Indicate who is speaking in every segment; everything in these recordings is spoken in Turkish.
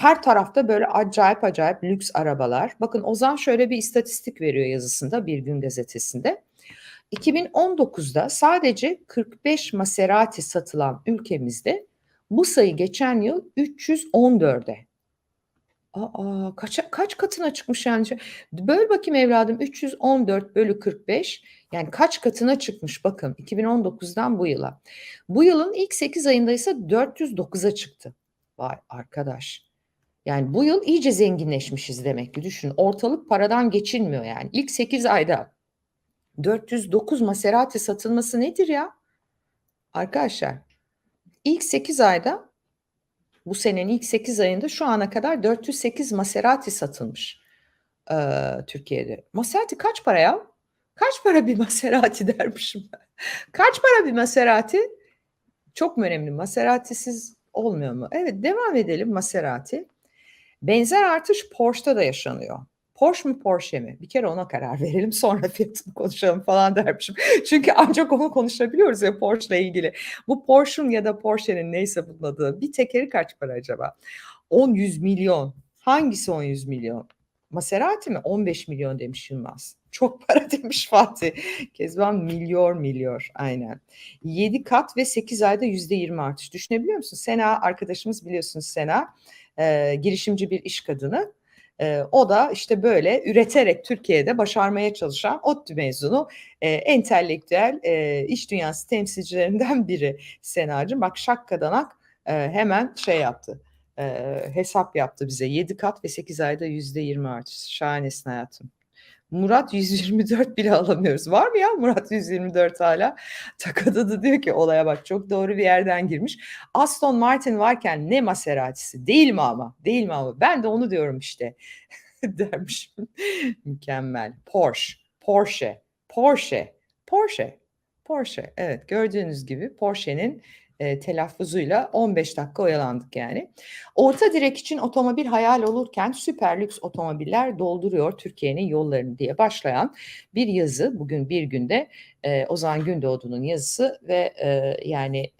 Speaker 1: Her tarafta böyle acayip acayip lüks arabalar. Bakın Ozan şöyle bir istatistik veriyor yazısında Bir Gün Gazetesi'nde. 2019'da sadece 45 Maserati satılan ülkemizde bu sayı geçen yıl 314'e. Aa, kaça, kaç katına çıkmış yani? Böl bakayım evladım 314 bölü 45 yani kaç katına çıkmış bakın 2019'dan bu yıla. Bu yılın ilk 8 ayında ise 409'a çıktı. Vay arkadaş. Yani bu yıl iyice zenginleşmişiz demek ki düşünün. Ortalık paradan geçilmiyor yani. İlk 8 ayda 409 Maserati satılması nedir ya? Arkadaşlar ilk 8 ayda bu senenin ilk 8 ayında şu ana kadar 408 Maserati satılmış e, Türkiye'de. Maserati kaç para ya? Kaç para bir Maserati dermişim ben. Kaç para bir Maserati? Çok mu önemli? Maserati'siz olmuyor mu? Evet devam edelim Maserati. Benzer artış Porsche'da da yaşanıyor. Porsche mu Porsche mi? Bir kere ona karar verelim sonra fiyatını konuşalım falan dermişim. Çünkü ancak onu konuşabiliyoruz ya Porsche ile ilgili. Bu Porsche'un ya da Porsche'nin neyse bunun adı bir tekeri kaç para acaba? 10-100 milyon. Hangisi 10-100 milyon? Maserati mi? 15 milyon demiş Yılmaz. Çok para demiş Fatih. Kezban milyar milyar aynen. 7 kat ve 8 ayda %20 artış. Düşünebiliyor musun? Sena arkadaşımız biliyorsunuz Sena. E, girişimci bir iş kadını e, o da işte böyle üreterek Türkiye'de başarmaya çalışan ODTÜ mezunu e, entelektüel e, iş dünyası temsilcilerinden biri Senacığım. Bak şakkadanak e, hemen şey yaptı. E, hesap yaptı bize. 7 kat ve 8 ayda %20 artış. Şahanesin hayatım. Murat 124 bile alamıyoruz. Var mı ya Murat 124 hala? Takada da diyor ki olaya bak çok doğru bir yerden girmiş. Aston Martin varken ne Maserati'si değil mi ama? Değil mi ama? Ben de onu diyorum işte. dermiş. Mükemmel. Porsche, Porsche, Porsche, Porsche, Porsche. Evet gördüğünüz gibi Porsche'nin e, telaffuzuyla 15 dakika oyalandık yani. Orta direk için otomobil hayal olurken süper lüks otomobiller dolduruyor Türkiye'nin yollarını diye başlayan bir yazı. Bugün bir günde e, Ozan Gündoğdu'nun yazısı ve e, yani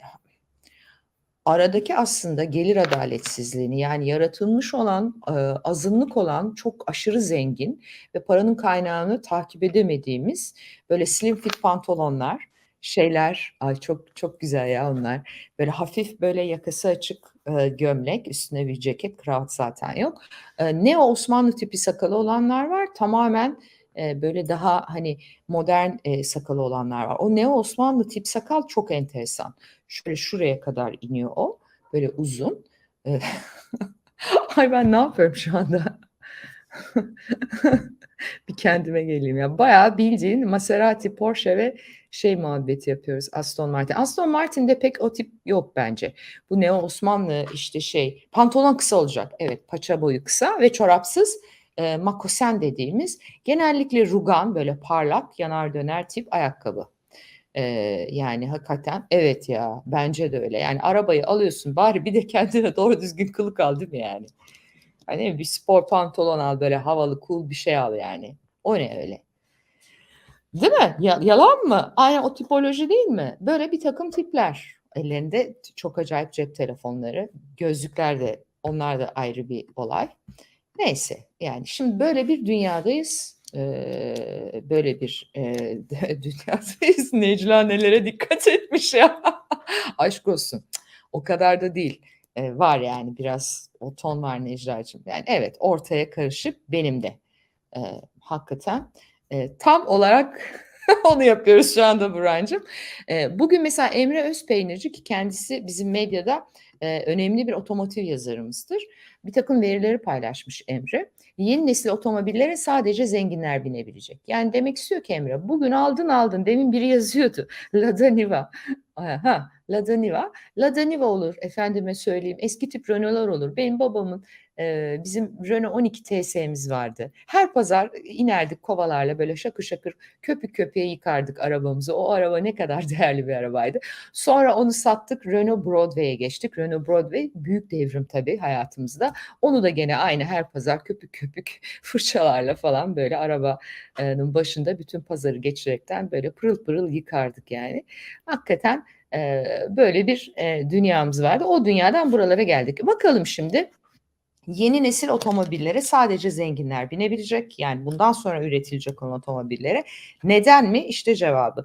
Speaker 1: aradaki aslında gelir adaletsizliğini yani yaratılmış olan e, azınlık olan çok aşırı zengin ve paranın kaynağını takip edemediğimiz böyle slim fit pantolonlar şeyler ay çok çok güzel ya onlar. Böyle hafif böyle yakası açık e, gömlek, üstüne bir ceket, kravat zaten yok. E, ne Osmanlı tipi sakalı olanlar var. Tamamen e, böyle daha hani modern e, sakalı olanlar var. O neo Osmanlı tip sakal çok enteresan. Şöyle şuraya kadar iniyor o. Böyle uzun. E, ay ben ne yapıyorum şu anda? bir kendime geleyim ya. Bayağı bildiğin Maserati, Porsche ve şey muhabbeti yapıyoruz Aston Martin. Aston Martin'de pek o tip yok bence. Bu ne Osmanlı işte şey pantolon kısa olacak. Evet paça boyu kısa ve çorapsız e, makosen dediğimiz genellikle rugan böyle parlak yanar döner tip ayakkabı. Ee, yani hakikaten evet ya bence de öyle. Yani arabayı alıyorsun bari bir de kendine doğru düzgün kılık al değil yani? Hani bir spor pantolon al böyle havalı cool bir şey al yani. O ne öyle? Değil mi? Ya, yalan mı? Aynen o tipoloji değil mi? Böyle bir takım tipler. Ellerinde çok acayip cep telefonları. Gözlükler de onlar da ayrı bir olay. Neyse yani şimdi böyle bir dünyadayız. Ee, böyle bir e, dünyadayız. Necla nelere dikkat etmiş ya. Aşk olsun. O kadar da değil. Ee, var yani biraz o ton var Necla'cığım. Yani evet ortaya karışık benim de. Ee, hakikaten. E, tam olarak onu yapıyoruz şu anda Burhan'cığım. E, bugün mesela Emre Özpeynirci ki kendisi bizim medyada e, önemli bir otomotiv yazarımızdır. Bir takım verileri paylaşmış Emre. Yeni nesil otomobillere sadece zenginler binebilecek. Yani demek istiyor ki Emre bugün aldın aldın demin biri yazıyordu. Lada Niva. Ha, Lada Niva. Lada Niva olur efendime söyleyeyim. Eski tip Renault'lar olur. Benim babamın bizim Renault 12 TS'miz vardı. Her pazar inerdik kovalarla böyle şakır şakır köpük köpeğe yıkardık arabamızı. O araba ne kadar değerli bir arabaydı. Sonra onu sattık Renault Broadway'e geçtik. Renault Broadway büyük devrim tabii hayatımızda. Onu da gene aynı her pazar köpük köpük fırçalarla falan böyle arabanın başında bütün pazarı geçirerekten böyle pırıl pırıl yıkardık yani. Hakikaten böyle bir dünyamız vardı. O dünyadan buralara geldik. Bakalım şimdi Yeni nesil otomobillere sadece zenginler binebilecek. Yani bundan sonra üretilecek olan otomobillere. Neden mi? İşte cevabı.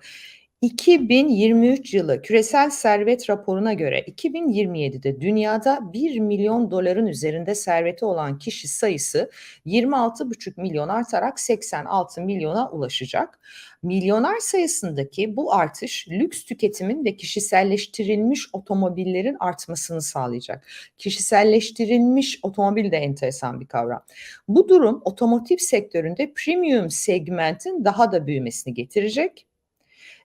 Speaker 1: 2023 yılı küresel servet raporuna göre 2027'de dünyada 1 milyon doların üzerinde serveti olan kişi sayısı 26,5 milyon artarak 86 milyona ulaşacak. Milyoner sayısındaki bu artış lüks tüketimin ve kişiselleştirilmiş otomobillerin artmasını sağlayacak. Kişiselleştirilmiş otomobil de enteresan bir kavram. Bu durum otomotiv sektöründe premium segmentin daha da büyümesini getirecek.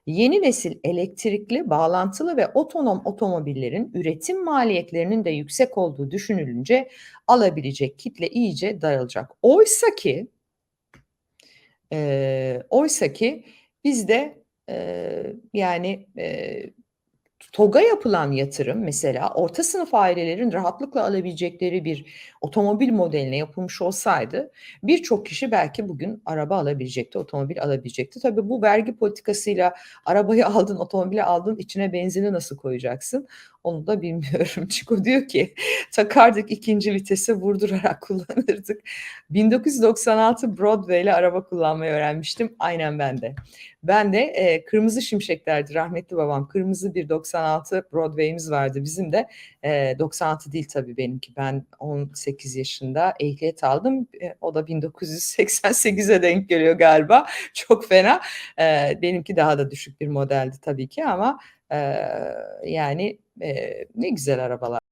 Speaker 1: Yeni nesil elektrikli, bağlantılı ve otonom otomobillerin üretim maliyetlerinin de yüksek olduğu düşünülünce alabilecek kitle iyice daralacak. Oysa ki e, oysa ki bizde e, yani e, TOG'a yapılan yatırım mesela orta sınıf ailelerin rahatlıkla alabilecekleri bir otomobil modeline yapılmış olsaydı birçok kişi belki bugün araba alabilecekti, otomobil alabilecekti. Tabii bu vergi politikasıyla arabayı aldın, otomobili aldın, içine benzini nasıl koyacaksın? Onu da bilmiyorum. Çiko diyor ki takardık ikinci vitese vurdurarak kullanırdık. 1996 Broadway ile araba kullanmayı öğrenmiştim. Aynen ben de. Ben de e, kırmızı şimşeklerdi rahmetli babam. Kırmızı bir 96 Broadway'imiz vardı bizim de. E, 96 değil tabii benimki. Ben 18 yaşında ehliyet aldım. E, o da 1988'e denk geliyor galiba. Çok fena. E, benimki daha da düşük bir modeldi tabii ki ama e, yani e, ne güzel arabalar.